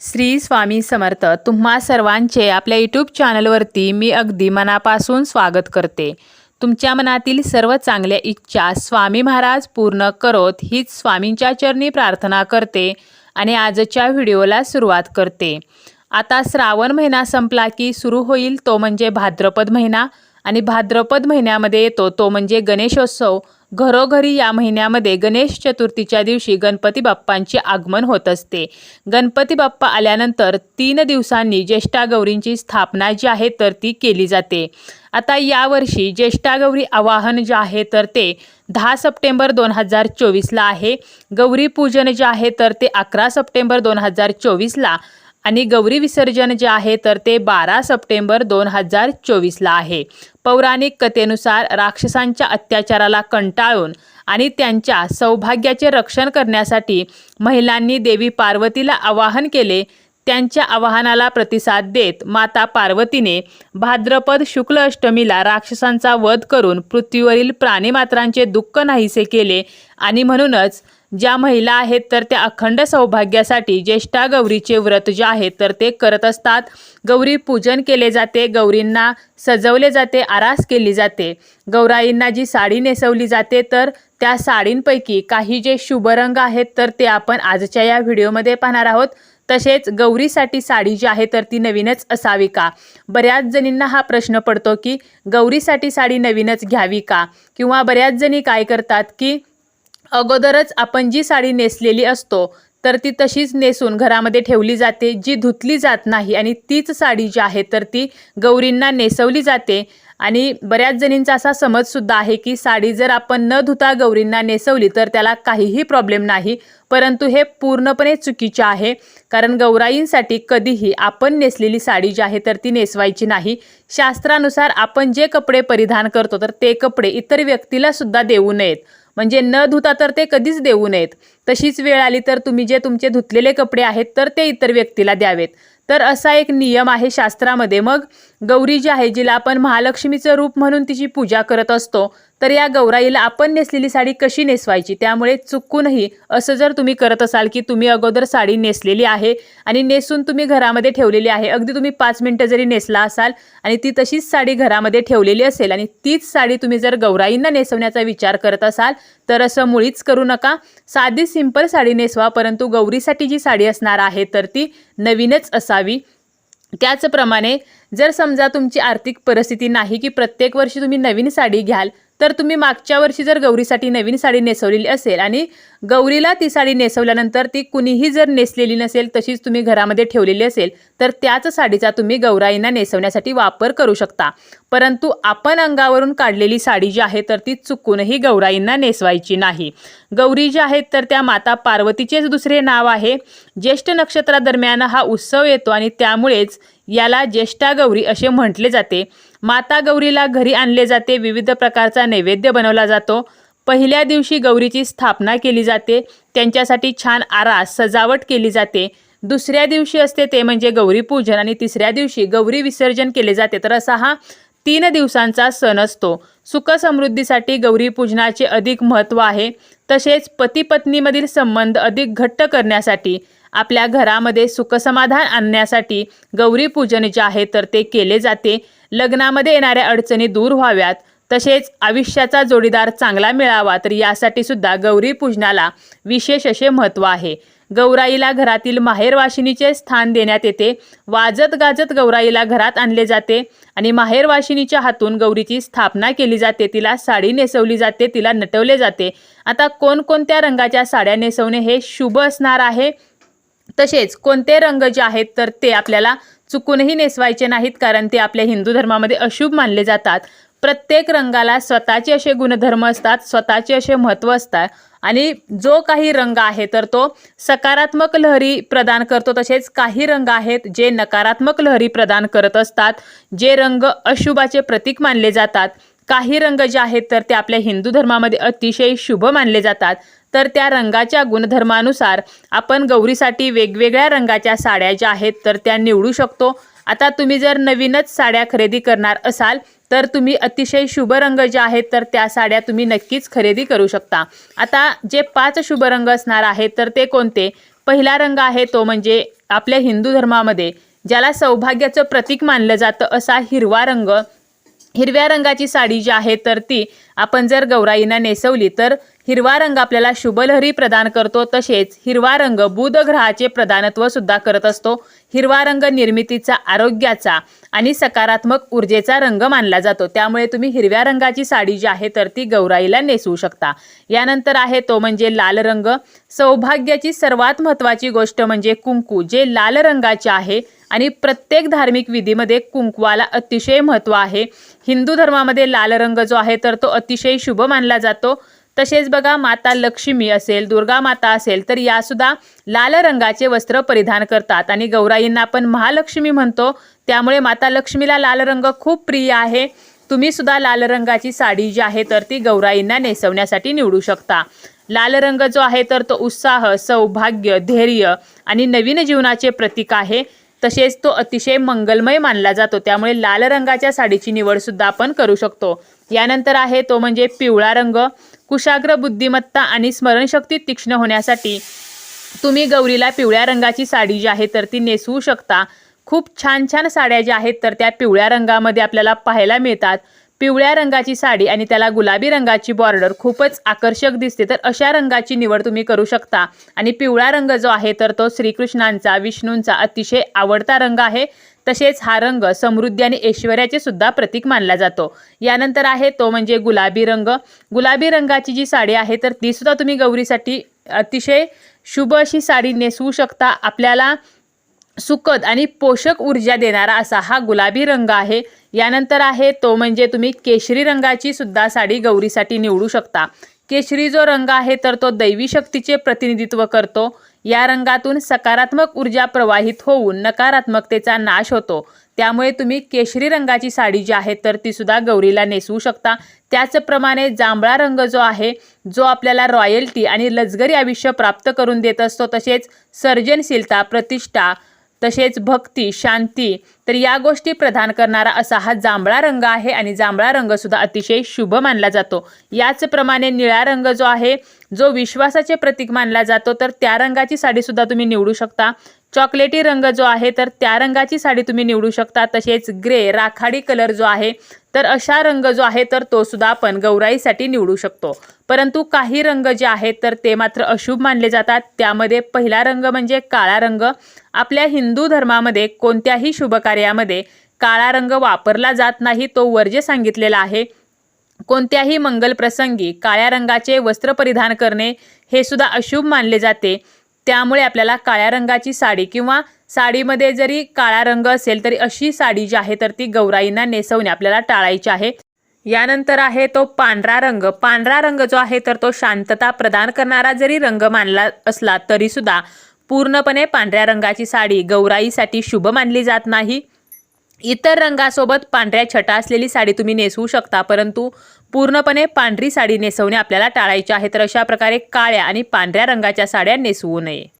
श्री स्वामी समर्थ तुम्हा सर्वांचे आपल्या यूट्यूब चॅनलवरती मी अगदी मनापासून स्वागत करते. तुमच्या मनातील सर्व चांगल्या इच्छा स्वामी महाराज पूर्ण करोत हीच स्वामींच्या चरणी प्रार्थना करते आणि आजच्या व्हिडिओला सुरुवात करते. आता श्रावण महिना संपला की सुरू होईल तो म्हणजे भाद्रपद महिना. आणि भाद्रपद महिन्यामध्ये येतो तो म्हणजे गणेशोत्सव. घरोघरी या महिन्यामध्ये गणेश चतुर्थीच्या दिवशी गणपती बाप्पांचे आगमन होत असते. गणपती बाप्पा आल्यानंतर तीन दिवसांनी ज्येष्ठा गौरींची स्थापना जी आहे तर ती केली जाते. आता यावर्षी ज्येष्ठा गौरी आवाहन जे आहे तर ते दहा सप्टेंबर दोन हजार चोवीसला आहे. गौरी पूजन जे आहे तर ते अकरा सप्टेंबर दोन हजार चोवीसला आणि गौरी विसर्जन जे आहे तर ते बारा सप्टेंबर दोन हजार चोवीसला आहे. पौराणिक कथेनुसार राक्षसांच्या अत्याचाराला कंटाळून आणि त्यांच्या सौभाग्याचे रक्षण करण्यासाठी महिलांनी देवी पार्वतीला आवाहन केले. त्यांच्या आवाहनाला प्रतिसाद देत माता पार्वतीने भाद्रपद शुक्ल अष्टमीला राक्षसांचा वध करून पृथ्वीवरील प्राणीमात्रांचे दुःख नाहीसे केले आणि म्हणूनच ज्या महिला आहेत तर त्या अखंड सौभाग्यासाठी ज्येष्ठा गौरीचे व्रत जे आहे तर ते करत असतात. गौरी पूजन केले जाते गौरींना सजवले जाते आरास केली जाते. गौराईंना जी साडी नेसवली जाते तर त्या साडींपैकी काही जे शुभ रंग आहेत तर ते आपण आजच्या या व्हिडिओमध्ये पाहणार आहोत. तसेच गौरीसाठी साडी जी आहे तर ती नवीनच असावी का? बऱ्याच जणींना हा प्रश्न पडतो की गौरीसाठी साडी नवीनच घ्यावी का? किंवा बऱ्याच जणी काय करतात की अगोदरच आपण जी साडी नेसलेली असतो तर ती तशीच नेसून घरामध्ये ठेवली जाते जी धुतली जात नाही आणि तीच साडी जी आहे तर ती गौरींना नेसवली जाते. आणि बऱ्याच जणींचा असा समजसुद्धा आहे की साडी जर आपण न धुता गौरींना नेसवली तर त्याला काहीही प्रॉब्लेम नाही. परंतु हे पूर्णपणे चुकीचे आहे कारण गौराईंसाठी कधीही आपण नेसलेली साडी जी आहे तर ती नेसवायची नाही. शास्त्रानुसार आपण जे कपडे परिधान करतो तर ते कपडे इतर व्यक्तीला सुद्धा देऊ नयेत. म्हणजे न धुता तर ते कधीच देऊ नयेत. तशीच वेळ आली तर तुम्ही जे तुमचे धुतलेले कपडे आहेत तर ते इतर व्यक्तीला द्यावेत. तर असा एक नियम आहे शास्त्रामध्ये. मग गौरी जी आहे जिला आपण महालक्ष्मीचं रूप म्हणून तिची पूजा करत असतो. तर या गौराईला आपण नेसलेली साडी कशी नेसवायची? त्यामुळे चुकूनही असं जर तुम्ही करत असाल की तुम्ही अगोदर साडी नेसलेली आहे आणि नेसून तुम्ही घरामध्ये ठेवलेली आहे अगदी तुम्ही पाच मिनटं जरी नेसला असाल आणि ती तशीच साडी घरामध्ये ठेवलेली असेल आणि तीच साडी तुम्ही जर गौराईंना नेसवण्याचा विचार करत असाल तर असं मुळीच करू नका. साधी सिंपल साडी नेसवा परंतु गौरीसाठी जी साडी असणार आहे तर ती नवीनच असावी. त्याचप्रमाणे जर समजा तुमची आर्थिक परिस्थिती नाही की प्रत्येक वर्षी तुम्ही नवीन साडी घ्याल तर तुम्ही मागच्या वर्षी जर गौरीसाठी नवीन साडी नेसवलेली असेल आणि गौरीला ती साडी नेसवल्यानंतर ती कुणीही जर नेसलेली नसेल तशीच तुम्ही घरामध्ये ठेवलेली असेल तर त्याच साडीचा तुम्ही गौराईंना नेसवण्यासाठी वापर करू शकता. परंतु आपण अंगावरून काढलेली साडी जी आहे तर ती चुकूनही गौराईंना नेसवायची नाही. गौरी जी आहेत तर त्या माता पार्वतीचेच दुसरे नाव आहे. ज्येष्ठ नक्षत्रादरम्यान हा उत्सव येतो आणि त्यामुळेच याला ज्येष्ठा गौरी असे म्हटले जाते. माता गौरीला घरी आणले जाते विविध प्रकारचा नैवेद्य बनवला जातो. पहिल्या दिवशी गौरीची स्थापना केली जाते. त्यांच्यासाठी छान आरास सजावट केली जाते. दुसऱ्या दिवशी असते ते म्हणजे गौरी पूजन आणि तिसऱ्या दिवशी गौरी विसर्जन केले जाते. तर असा हा तीन दिवसांचा सण असतो. सुखसमृद्धीसाठी गौरी पूजनाचे अधिक महत्त्व आहे. तसेच पती पत्नीमधील संबंध अधिक घट्ट करण्यासाठी आपल्या घरामध्ये सुखसमाधान आणण्यासाठी गौरी पूजन जे आहे तर ते केले जाते. लग्नामध्ये येणाऱ्या अडचणी दूर व्हाव्यात. तसेच आयुष्याचा जोडीदार चांगला मिळावा तर यासाठी सुद्धा गौरी पूजनाला विशेष असे महत्त्व आहे. गौराईला घरातील माहेरवाशिनीचे स्थान देण्यात येते. वाजत गाजत गौराईला घरात आणले जाते आणि माहेरवाशिनीच्या हातून गौरीची स्थापना केली जाते. तिला साडी नेसवली जाते तिला नटवले जाते. आता कोणकोणत्या रंगाच्या साड्या नेसवणे हे शुभ असणार आहे? तसेच कोणते रंग जे आहेत तर ते आपल्याला चुकूनही नेसवायचे नाहीत कारण ते आपल्या हिंदू धर्मामध्ये अशुभ मानले जातात. प्रत्येक रंगाला स्वतःचे असे गुणधर्म असतात स्वतःचे असे महत्त्व असतात. आणि जो काही रंग आहे तर तो सकारात्मक लहरी प्रदान करतो. तसेच काही रंग आहेत जे नकारात्मक लहरी प्रदान करत असतात जे रंग अशुभाचे प्रतीक मानले जातात. काही रंग जे आहेत तर ते आपल्या हिंदू धर्मामध्ये अतिशय शुभ मानले जातात. तर त्या रंगाच्या गुणधर्मानुसार आपण गौरीसाठी वेगवेगळ्या रंगाच्या साड्या ज्या आहेत तर त्या निवडू शकतो. आता तुम्ही जर नवीनच साड्या खरेदी करणार असाल तर तुम्ही अतिशय शुभ रंग जे आहेत तर त्या साड्या तुम्ही नक्कीच खरेदी करू शकता. आता जे पाच शुभ रंग असणार आहेत तर ते कोणते? पहिला रंग आहे तो म्हणजे आपल्या हिंदू धर्मामध्ये ज्याला सौभाग्याचं प्रतीक मानलं जातं असा हिरवा रंग. हिरव्या रंगाची साडी जी आहे तर ती आपण जर गौराईना नेसवली तर हिरवा रंग आपल्याला शुभलहरी प्रदान करतो. तसेच हिरवा रंग बुध ग्रहाचे सुद्धा करत असतो. हिरवा रंग निर्मितीचा आरोग्याचा आणि सकारात्मक ऊर्जेचा रंग मानला जातो. त्यामुळे तुम्ही हिरव्या रंगाची साडी जी आहे तर ती गौराईला नेसवू शकता. यानंतर आहे तो म्हणजे लाल रंग. सौभाग्याची सर्वात महत्त्वाची गोष्ट म्हणजे कुंकू. जे लाल रंगाचे आहे आणि प्रत्येक धार्मिक विधीमध्ये कुंकवाला अतिशय महत्त्व आहे. हिंदू धर्मामध्ये लाल रंग जो आहे तर तो अतिशय शुभ मानला जातो. तसेच बघा माता लक्ष्मी असेल दुर्गा माता असेल तर यासुद्धा लाल रंगाचे वस्त्र परिधान करतात. आणि गौराईंना आपण महालक्ष्मी म्हणतो. त्यामुळे माता लक्ष्मीला लाल रंग खूप प्रिय आहे. तुम्ही सुद्धा लाल रंगाची साडी जी आहे तर ती गौराईंना नेसवण्यासाठी निवडू शकता. लाल रंग जो आहे तर तो उत्साह सौभाग्य धैर्य आणि नवीन जीवनाचे प्रतीक आहे. तसेच तो अतिशय मंगलमय मानला जातो. त्यामुळे लाल रंगाच्या साडीची निवडसुद्धा आपण करू शकतो. यानंतर आहे तो म्हणजे पिवळा रंग कुशाग्र बुद्धिमत्ता आणि स्मरणशक्ती तीक्ष्ण होण्यासाठी. तुम्ही गौरीला पिवळ्या रंगाची साडी जी आहे तर ती नेसवू शकता. खूप छान छान साड्या ज्या आहेत तर त्या पिवळ्या रंगामध्ये आपल्याला पाहायला मिळतात. पिवळ्या रंगाची साडी आणि त्याला गुलाबी रंगाची बॉर्डर खूपच आकर्षक दिसते. तर अशा रंगाची निवड तुम्ही करू शकता. आणि पिवळा रंग जो आहे तर तो श्रीकृष्णांचा विष्णूंचा अतिशय आवडता रंग आहे. तसेच हा रंग समृद्धी आणि ऐश्वर्याचे सुद्धा प्रतीक मानला जातो. यानंतर आहे तो म्हणजे गुलाबी रंग. गुलाबी रंगाची जी साडी आहे तर ती सुद्धा तुम्ही गौरीसाठी अतिशय शुभ अशी साडी नेसवू शकता. आपल्याला सुखद आणि पोषक ऊर्जा देणारा असा हा गुलाबी रंग आहे. यानंतर आहे तो म्हणजे तुम्ही केशरी रंगाची सुद्धा साडी गौरीसाठी निवडू शकता. केशरी जो रंग आहे तर तो दैवी शक्तीचे प्रतिनिधित्व करतो. या रंगातून सकारात्मक ऊर्जा प्रवाहित होऊन नकारात्मकतेचा नाश होतो. त्यामुळे तुम्ही केशरी रंगाची साडी जी आहे तर ती सुद्धा गौरीला नेसवू शकता. त्याचप्रमाणे जांभळा रंग जो आहे जो आपल्याला रॉयल्टी आणि लजगरी आयुष्य प्राप्त करून देत असतो तसेच सर्जनशीलता प्रतिष्ठा तसेच भक्ती शांती तर या गोष्टी प्रदान करणारा असा हा जांभळा रंग आहे आणि जांभळा रंगसुद्धा अतिशय शुभ मानला जातो. याचप्रमाणे निळा रंग जो आहे जो विश्वासाचे प्रतीक मानला जातो तर त्या रंगाची साडीसुद्धा तुम्ही निवडू शकता. चॉकलेटी रंग जो आहे तर त्या रंगाची साडी तुम्ही निवडू शकता. तसेच ग्रे राखाडी कलर जो आहे तर अशा रंग जो आहे तर तो सुद्धा आपण गौराईसाठी निवडू शकतो. परंतु काही रंग जे आहेत तर ते मात्र अशुभ मानले जातात. त्यामध्ये पहिला रंग म्हणजे काळा रंग. आपल्या हिंदू धर्मामध्ये कोणत्याही शुभ कार्यामध्ये काळा रंग वापरला जात नाही तो वर्ज्य सांगितलेला आहे. कोणत्याही मंगल प्रसंगी काळ्या रंगाचे वस्त्र परिधान करणे हे सुद्धा अशुभ मानले जाते. त्यामुळे आपल्याला काळ्या रंगाची साडी किंवा साडीमध्ये जरी काळा रंग असेल तरी अशी साडी जी आहे तर ती गौराईंना नेसवणे आपल्याला टाळायची आहे. यानंतर आहे तो पांढरा रंग. पांढरा रंग जो आहे तर तो शांतता प्रदान करणारा जरी रंग मानला असला तरीसुद्धा पूर्णपणे पांढऱ्या रंगाची साडी गौराईसाठी शुभ मानली जात नाही. इतर रंगासोबत पांढऱ्या छटा असलेली साडी तुम्ही नेसवू शकता परंतु पूर्णपणे पांढरी साडी नेसवणे आपल्याला टाळायचे आहे तर अशा प्रकारे काळ्या आणि पांढऱ्या रंगाच्या साड्या नेसवू नये.